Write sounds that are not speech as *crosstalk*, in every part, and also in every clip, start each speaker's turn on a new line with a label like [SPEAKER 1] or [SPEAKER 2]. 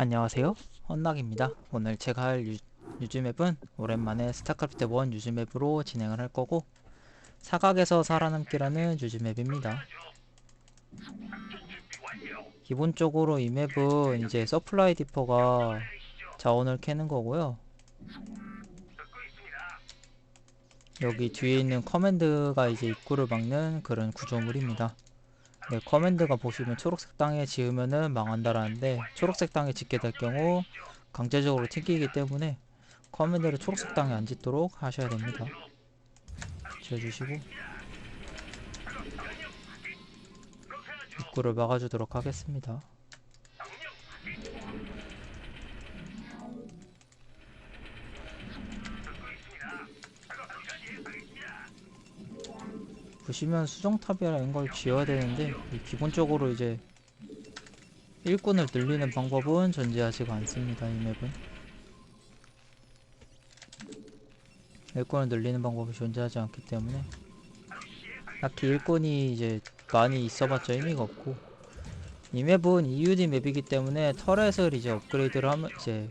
[SPEAKER 1] 안녕하세요. 헌낙입니다. 오늘 제가 할 유, 유즈맵은 오랜만에 스타크래프트 1 유즈맵으로 진행을 할 거고 사각에서 살아남기라는 유즈맵입니다. 기본적으로 이 맵은 이제 서플라이 디퍼가 자원을 캐는 거고요. 여기 뒤에 있는 커맨드가 이제 입구를 막는 그런 구조물입니다 네, 커맨드가 보시면 초록색 땅에 지으면은 망한다라는데 초록색 땅에 짓게 될 경우 강제적으로 튕기기 때문에 커맨드를 초록색 땅에 안 짓도록 하셔야 됩니다. 지어주시고 입구를 막아주도록 하겠습니다. 보시면 수정탑이라는 걸 지어야 되는데 이 기본적으로 이제 일꾼을 늘리는 방법은 존재하지가 않습니다 이 맵은. 일꾼을 늘리는 방법이 존재하지 않기 때문에 딱히 일꾼이 이제 많이 있어봤자 의미가 없고 이 맵은 EUD 맵이기 때문에 터렛을 이제 업그레이드를 하면 이제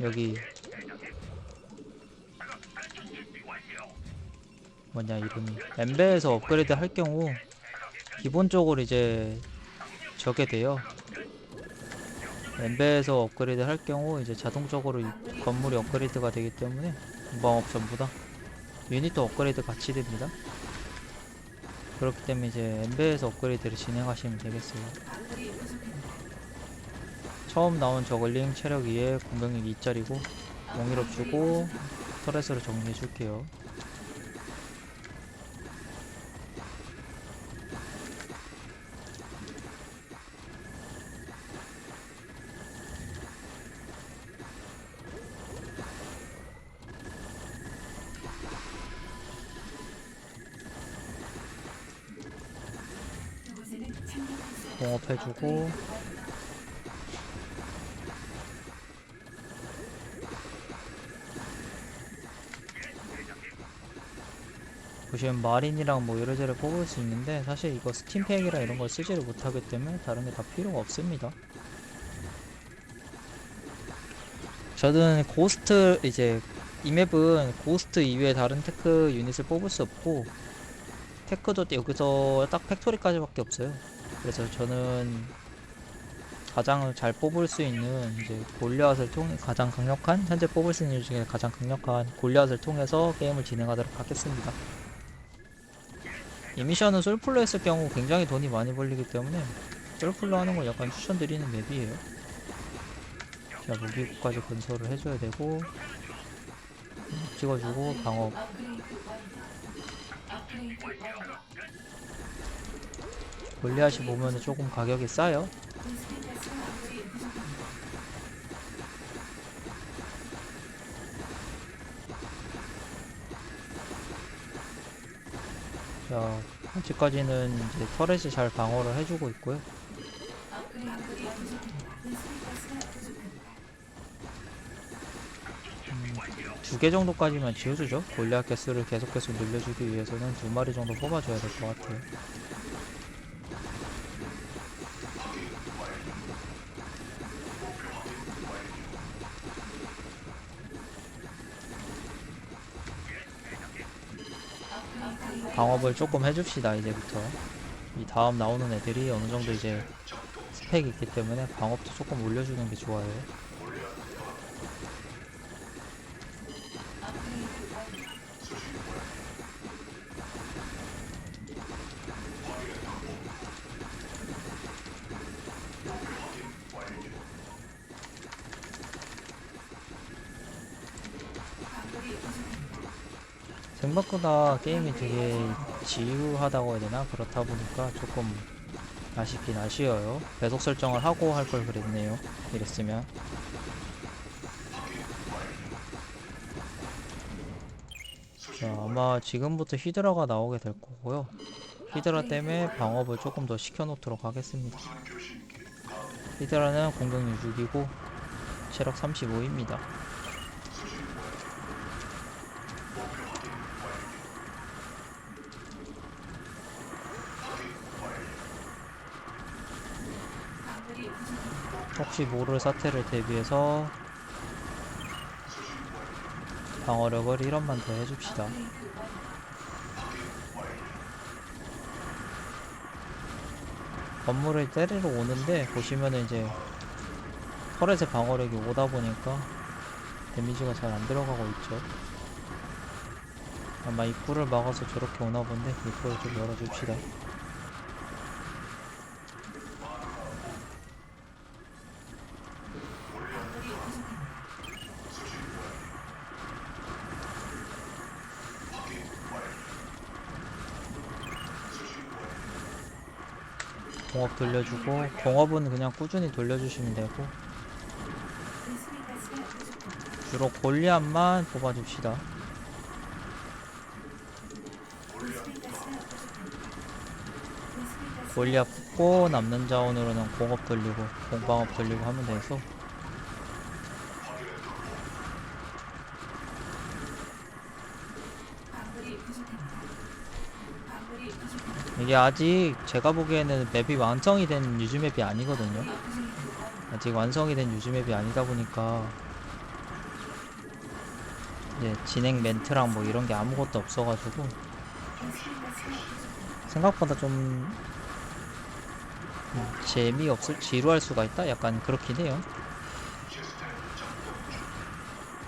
[SPEAKER 1] 여기 뭐냐 이름이. 엠베에서 업그레이드 할 경우 기본적으로 이제 저게 돼요. 엠베에서 업그레이드 할 경우 이제 자동적으로 이 건물이 업그레이드가 되기 때문에 공방업 전부 다 유닛도 업그레이드 같이 됩니다. 그렇기 때문에 이제 엠베에서 업그레이드를 진행하시면 되겠어요. 처음 나온 저글링 체력 2에 공격력 2짜리고 용일업 주고 터렛으로 정리해 줄게요 공업해주고. 보시면 마린이랑 뭐 이래저래 뽑을 수 있는데 사실 이거 스팀팩이랑 이런 걸 쓰지를 못하기 때문에 다른 게 다 필요가 없습니다. 저는 고스트 이제 이 맵은 고스트 이외에 다른 테크 유닛을 뽑을 수 없고 테크도 여기서 딱 팩토리까지밖에 없어요 그래서 저는 가장 잘 뽑을 수 있는 이제 골리앗을 통해 가장 강력한 현재 뽑을 수 있는 일 중에 가장 강력한 골리앗을 통해서 게임을 진행하도록 하겠습니다. 이 미션은 솔플로 했을 경우 굉장히 돈이 많이 벌리기 때문에 솔플로 하는 걸 약간 추천드리는 맵이에요. 자 무기국까지 건설을 해줘야 되고 찍어주고 방어 골리앗이 보면 조금 가격이 싸요. 자, 아직까지는 이제 터렛이 잘 방어를 해주고 있고요. 음, 두개 정도까지만 지어주죠. 골리앗 개수를 계속 계속 늘려주기 위해서는 두 마리 정도 뽑아줘야 될 것 같아요. 방업을 조금 해줍시다 이제부터. 이 다음 나오는 애들이 어느 정도 이제 스펙이 있기 때문에 방업도 조금 올려주는 게 좋아요 생각보다 게임이 되게 지루하다고 해야 되나? 그렇다 보니까 조금 아쉽긴 아쉬워요. 배속 설정을 하고 할 걸 그랬네요. 이랬으면. 자, 아마 지금부터 히드라가 나오게 될 거고요. 히드라 때문에 방업을 조금 더 시켜놓도록 하겠습니다. 히드라는 공격력 6이고 체력 35입니다.
[SPEAKER 2] 아군이 부족합니다.
[SPEAKER 1] 혹시 모를 사태를 대비해서 방어력을 1원만 더 해줍시다. 건물을 때리러 오는데 보시면은 이제 터렛의 방어력이 오다 보니까 데미지가 잘 안 들어가고 있죠. 아마 입구를 막아서 저렇게 오나 본데 입구를 좀 열어줍시다. 공업 돌려주고 공업은 그냥 꾸준히 돌려주시면 되고 주로 골리앗만 뽑아줍시다. 골리앗 뽑고 남는 자원으로는 공업 돌리고 공방업 돌리고 하면 돼서 이게 아직 제가 보기에는 맵이 완성이 된 유즈 맵이 아니거든요. 아직 완성이 된 유즈 맵이 아니다 보니까 이제 진행 멘트랑 뭐 이런 게 아무것도 없어가지고 생각보다 좀 음, 재미없을 지루할 수가 있다? 약간 그렇긴 해요.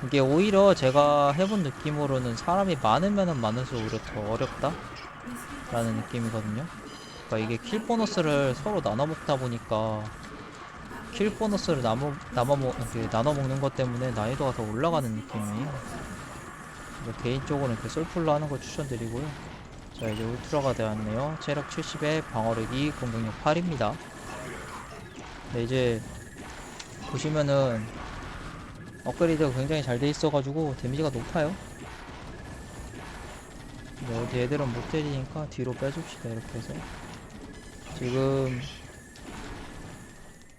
[SPEAKER 1] 이게 오히려 제가 해본 느낌으로는 사람이 많으면은 많을수록 오히려 더 어렵다 라는 느낌이거든요. 그러니까 이게 킬 보너스를 서로 나눠 먹다 보니까 킬 보너스를 나눠, 나눠, 먹, 나눠 먹는 것 때문에 난이도가 더 올라가는 느낌이에요 그래서 개인적으로 이렇게 솔플로 하는 걸 추천드리고요. 자 이제 울트라가 되었네요. 체력 70에 방어력 2 공격력 8입니다. 네 이제 보시면은 업그레이드가 굉장히 잘 돼 있어 가지고 데미지가 높아요 근데 어디 애들은 못 때리니까 뒤로 빼줍시다 이렇게 해서. 지금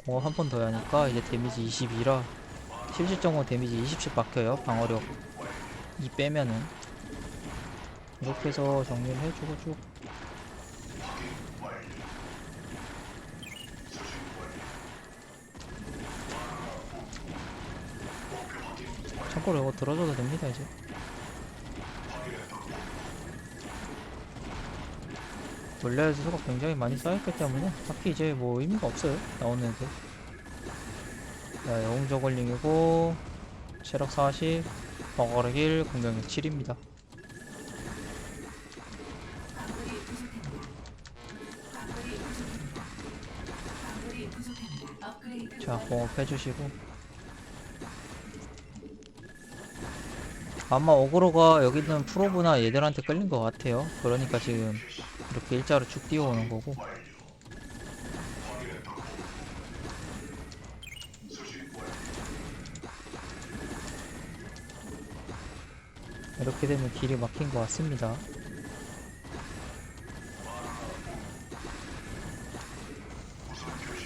[SPEAKER 1] 공업 한 번 더 하니까 이제 데미지 22라 실질적으로 데미지 20씩 박혀요 방어력. 2 빼면은. 이렇게 해서 정리를 해주고 쭉. 참고로 이거 들어줘도 됩니다 이제 원래 수가 굉장히 많이 쌓였기 때문에 딱히 이제 뭐 의미가 없어요 나오는 애들 자 영웅 저걸링이고 체력 40 방어력 1 공격력 7입니다. 자 공업 해주시고. 아마 어그로가 여기 있는 프로브나 얘들한테 끌린 것 같아요. 그러니까 지금 이렇게 일자로 쭉 뛰어오는 거고. 이렇게 되면 길이 막힌 것 같습니다.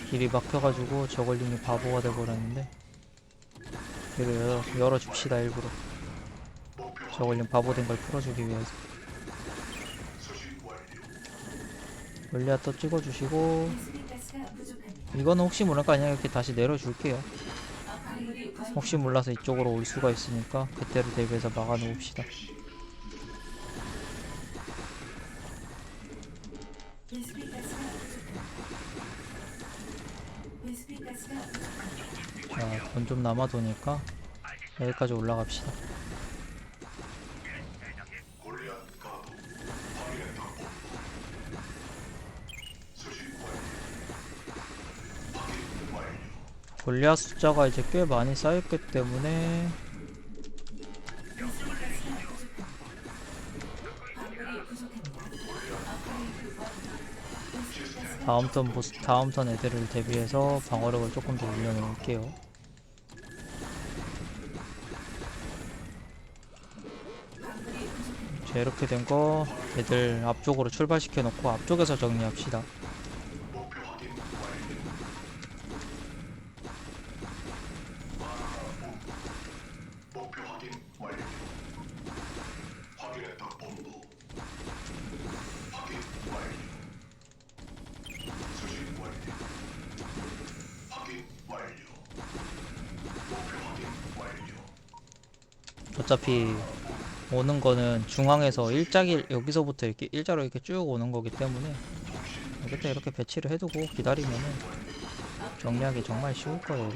[SPEAKER 1] 길이 막혀가지고 저걸링이 바보가 돼버렸는데 길을 열어, 열어줍시다 일부러. 저걸링 바보 된 걸 풀어주기 위해서 물리아 또 찍어주시고. 이거는 혹시 모르니까 그냥 이렇게 다시 내려줄게요. 혹시 몰라서 이쪽으로 올 수가 있으니까 그때를 대비해서 막아 놓읍시다. 자, 돈 좀 남아도니까 여기까지 올라갑시다. 골리앗 숫자가 이제 꽤 많이 쌓였기 때문에 다음 턴 보스 다음 턴 애들을 대비해서 방어력을 조금 더 올려놓을게요. 자 이렇게 된 거 애들 앞쪽으로 출발시켜 놓고 앞쪽에서 정리합시다. 어차피 오는 거는 중앙에서 일자길 여기서부터 이렇게 일자로 이렇게 쭉 오는 거기 때문에 그때 이렇게 배치를 해두고 기다리면은 정리하기 정말 쉬울 거예요.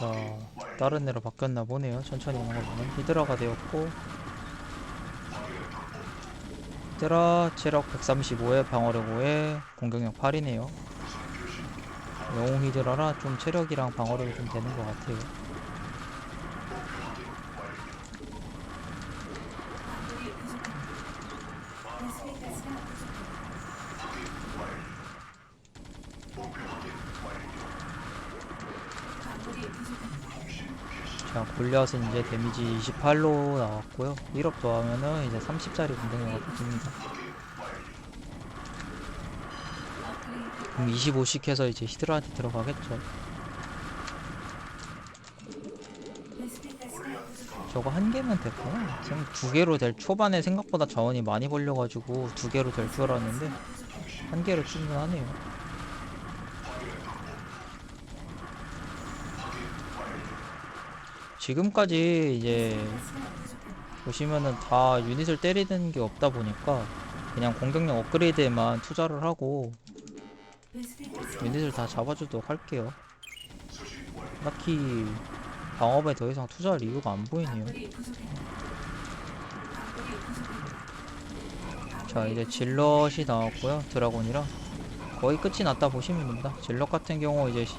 [SPEAKER 1] 자, 다른 애로 바뀌었나 보네요. 천천히 오는 거 보면 히드라가 되었고 히드라 체력 135에 방어력 5에 공격력 8이네요. 영웅 히드라라 좀 체력이랑 방어력이 좀 되는 것 같아요. 자, 골리앗은 이제 데미지 28로 나왔고요. 1업 더하면은 이제 30짜리 공격력가 붙습니다. 그럼 25씩 해서 이제 히드라한테 들어가겠죠. 저거 한 개면 됐구나. 지금 두 개로 될 초반에 생각보다 자원이 많이 벌려가지고 두 개로 될 줄 알았는데 한 개로 충분하네요. 지금까지 이제 보시면은 다 유닛을 때리는 게 없다 보니까 그냥 공격력 업그레이드에만 투자를 하고 유닛을 다 잡아주도록 할게요. 딱히 방업에 더 이상 투자할 이유가 안 보이네요. 자 이제 질럿이 나왔고요. 드라곤이랑 거의 끝이 났다 보시면 됩니다. 질럿 같은 경우 이제 시-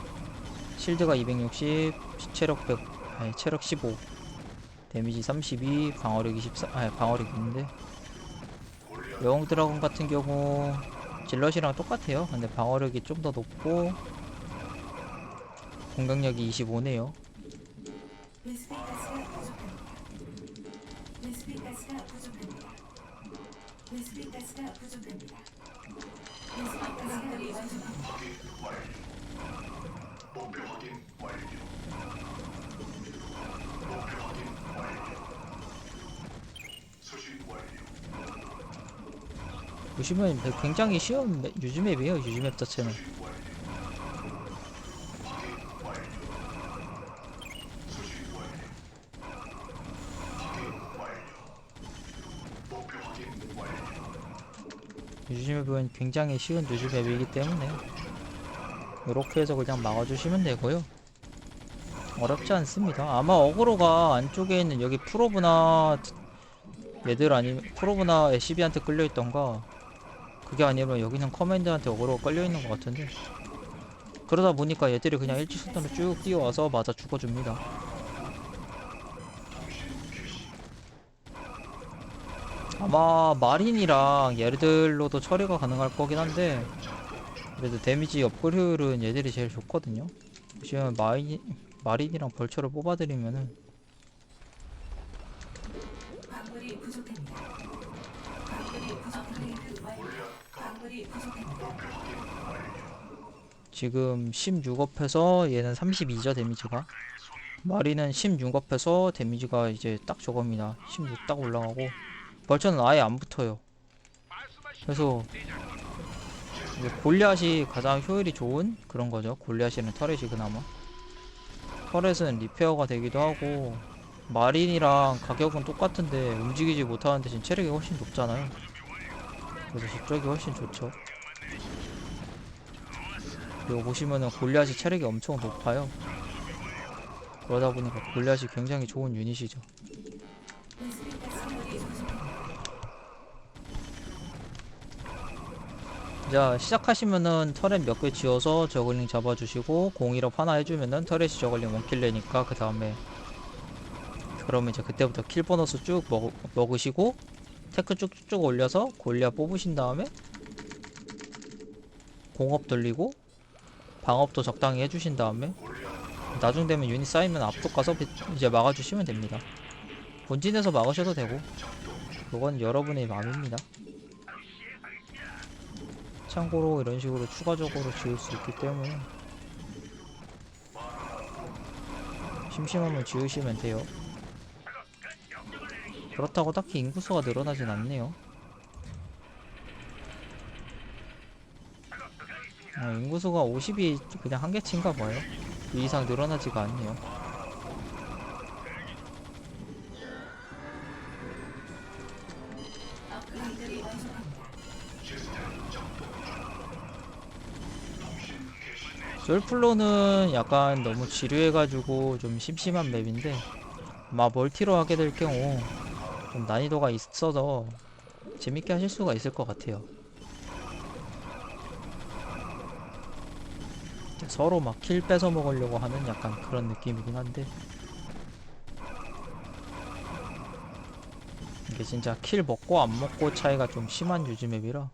[SPEAKER 1] 실드가 260, 체력 100, 아니 체력 15, 데미지 32, 방어력 24, 아니 방어력 있는데 영웅 드라곤 같은 경우 질럿이랑 똑같아요. 근데 방어력이 좀 더 높고 공격력이 25네요. 보시면 굉장히 쉬운 맵- 유즈맵이에요. 유즈맵 자체는. 유즈맵은 굉장히 쉬운 유즈맵이기 때문에 이렇게 해서 그냥 막아주시면 되고요. 어렵지 않습니다. 아마 어그로가 안쪽에 있는 여기 프로브나 얘들 아니면 프로브나 SCB한테 끌려있던가 그게 아니면 여기는 커맨드한테 어그로가 끌려있는 것 같은데. 그러다 보니까 얘들이 그냥 일직선으로 쭉 뛰어와서 맞아 죽어줍니다. 아마 마린이랑 얘들로도 처리가 가능할 거긴 한데 그래도 데미지 업글률은 얘들이 제일 좋거든요. 보시면 마인, 마린이랑 벌처를 뽑아드리면은 지금 16업해서 얘는 32죠 데미지가? 마리는 16업해서 데미지가 이제 딱 저겁니다. 16 딱 올라가고. 벌처는 아예 안 붙어요. 그래서 골리앗이 가장 효율이 좋은 그런 거죠. 골리앗이는 터렛이 그나마. 터렛은 리페어가 되기도 하고 마린이랑 가격은 똑같은데 움직이지 못하는 대신 체력이 훨씬 높잖아요 그래서 저쪽이 훨씬 좋죠 그리고 보시면은 골리앗이 체력이 엄청 높아요. 그러다 보니까 골리앗이 굉장히 좋은 유닛이죠. 자 시작하시면은 터렛 몇 개 지어서 저글링 잡아주시고 공일업 하나 해주면은 터렛이 저글링 원킬레니까 그 다음에 그러면 이제 그때부터 킬 보너스 쭉 먹, 먹으시고 테크 쭉쭉쭉 올려서 골리앗 뽑으신 다음에 공업 돌리고 방업도 적당히 해주신 다음에 나중 되면 유닛 쌓이면 앞쪽 가서 비- 이제 막아주시면 됩니다. 본진에서 막으셔도 되고 그건 여러분의 마음입니다. 참고로 이런 식으로 추가적으로 지을 수 있기 때문에 심심하면 지으시면 돼요. 그렇다고 딱히 인구수가 늘어나진 않네요. 아, 인구수가 50이 그냥 한계치인가 봐요. 그 이상 늘어나지가 않네요. 솔플로는 약간 너무 지루해가지고 좀 심심한 맵인데 아마 멀티로 하게 될 경우 좀 난이도가 있어서 재밌게 하실 수가 있을 것 같아요. 서로 막 킬 뺏어 먹으려고 하는 약간 그런 느낌이긴 한데. 이게 진짜 킬 먹고 안 먹고 차이가 좀 심한 유즈 맵이라.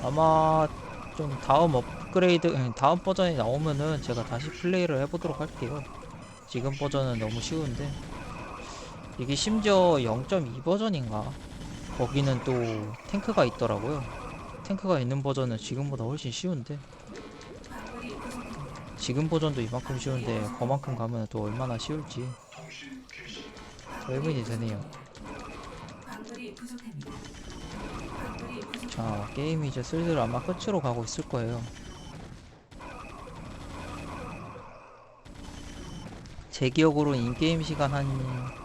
[SPEAKER 1] 아마 좀 다음 업그레이드 음, 다음 버전이 나오면은 제가 다시 플레이를 해보도록 할게요. 지금 버전은 너무 쉬운데 이게 심지어 0.2 버전인가? 거기는 또 탱크가 있더라고요. 탱크가 있는 버전은 지금보다 훨씬 쉬운데. 지금 버전도 이만큼 쉬운데 그만큼 가면 또 얼마나 쉬울지. 설문이 되네요. 자 게임이 이제 슬슬 아마 끝으로 가고 있을 거예요. 제 기억으로 인게임 시간 한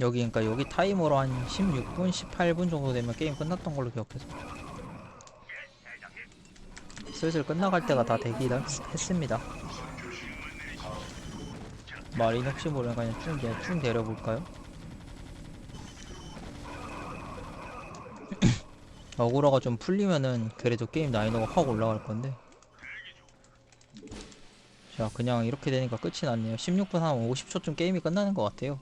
[SPEAKER 1] 여기 그러니까 여기 타이머로 한 16분 18분 정도 되면 게임 끝났던 걸로 기억해서. 슬슬 끝나갈 때가 다 했- 했습니다. 마린 혹시 모르니까 그냥 쭉, 내- 쭉 내려볼까요? *clears throat* 어그로가 좀 풀리면은 그래도 게임 난이도가 확 올라갈 건데. 자 그냥 이렇게 되니까 끝이 났네요. 16분 한 50초쯤 게임이 끝나는 것 같아요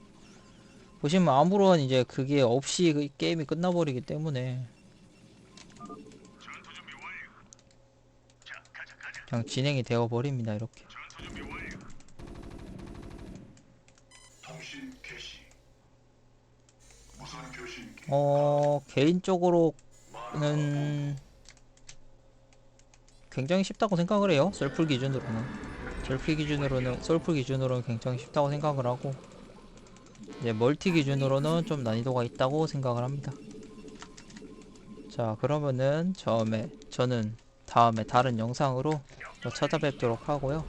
[SPEAKER 1] 보시면 아무런 이제 그게 없이 그 게임이 끝나버리기 때문에. 그냥 진행이 되어 버립니다 이렇게. 어 개인적으로는 굉장히 쉽다고 생각을 해요 썰풀 기준으로는. 썰풀 기준으로는 썰풀 기준으로는 굉장히 쉽다고 생각을 하고 이제 멀티 기준으로는 좀 난이도가 있다고 생각을 합니다 자 그러면은 처음에 저는 다음에 다른 영상으로 또 찾아뵙도록 하고요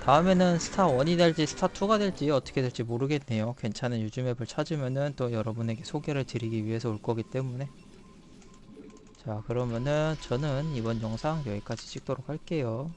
[SPEAKER 1] 다음에는 스타 1이 될지 스타 2가 될지 어떻게 될지 모르겠네요. 괜찮은 유즈 맵을 찾으면은 또 여러분에게 소개를 드리기 위해서 올 거기 때문에. 자, 그러면은 저는 이번 영상 여기까지 찍도록 할게요.